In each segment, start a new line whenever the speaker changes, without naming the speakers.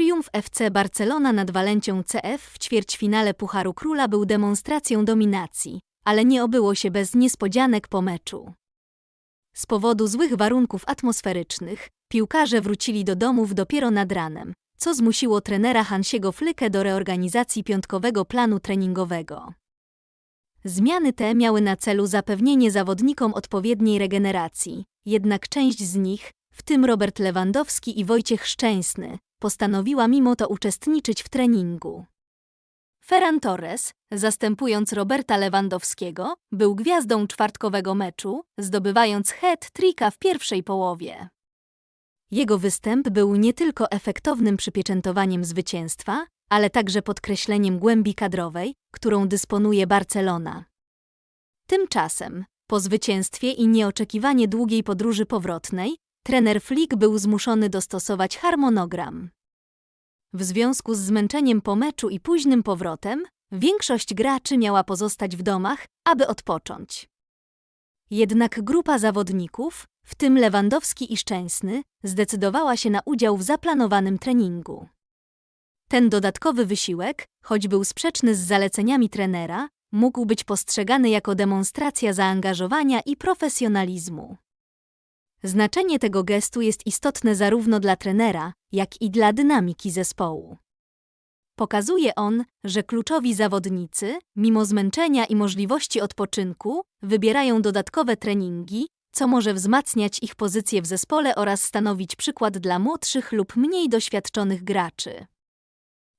Triumf FC Barcelona nad Walencią CF w ćwierćfinale Pucharu Króla był demonstracją dominacji, ale nie obyło się bez niespodzianek po meczu. Z powodu złych warunków atmosferycznych piłkarze wrócili do domów dopiero nad ranem, co zmusiło trenera Hansiego Flykę do reorganizacji piątkowego planu treningowego. Zmiany te miały na celu zapewnienie zawodnikom odpowiedniej regeneracji, jednak część z nich, w tym Robert Lewandowski i Wojciech Szczęsny, postanowiła mimo to uczestniczyć w treningu. Ferran Torres, zastępując Roberta Lewandowskiego, był gwiazdą czwartkowego meczu, zdobywając hat-tricka w pierwszej połowie. Jego występ był nie tylko efektownym przypieczętowaniem zwycięstwa, ale także podkreśleniem głębi kadrowej, którą dysponuje Barcelona. Tymczasem, po zwycięstwie i nieoczekiwanie długiej podróży powrotnej, trener Flick był zmuszony dostosować harmonogram. W związku z zmęczeniem po meczu i późnym powrotem, większość graczy miała pozostać w domach, aby odpocząć. Jednak grupa zawodników, w tym Lewandowski i Szczęsny, zdecydowała się na udział w zaplanowanym treningu. Ten dodatkowy wysiłek, choć był sprzeczny z zaleceniami trenera, mógł być postrzegany jako demonstracja zaangażowania i profesjonalizmu. Znaczenie tego gestu jest istotne zarówno dla trenera, jak i dla dynamiki zespołu. Pokazuje on, że kluczowi zawodnicy, mimo zmęczenia i możliwości odpoczynku, wybierają dodatkowe treningi, co może wzmacniać ich pozycję w zespole oraz stanowić przykład dla młodszych lub mniej doświadczonych graczy.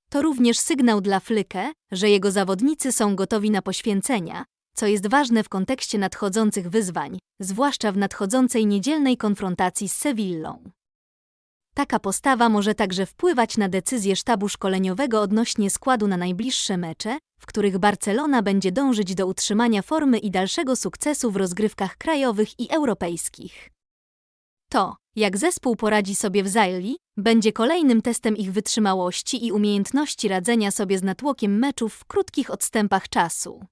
To również sygnał dla Flykę, że jego zawodnicy są gotowi na poświęcenia, co jest ważne w kontekście nadchodzących wyzwań, zwłaszcza w nadchodzącej niedzielnej konfrontacji z Sewillą. Taka postawa może także wpływać na decyzję sztabu szkoleniowego odnośnie składu na najbliższe mecze, w których Barcelona będzie dążyć do utrzymania formy i dalszego sukcesu w rozgrywkach krajowych i europejskich. To, jak zespół poradzi sobie w Zaili, będzie kolejnym testem ich wytrzymałości i umiejętności radzenia sobie z natłokiem meczów w krótkich odstępach czasu.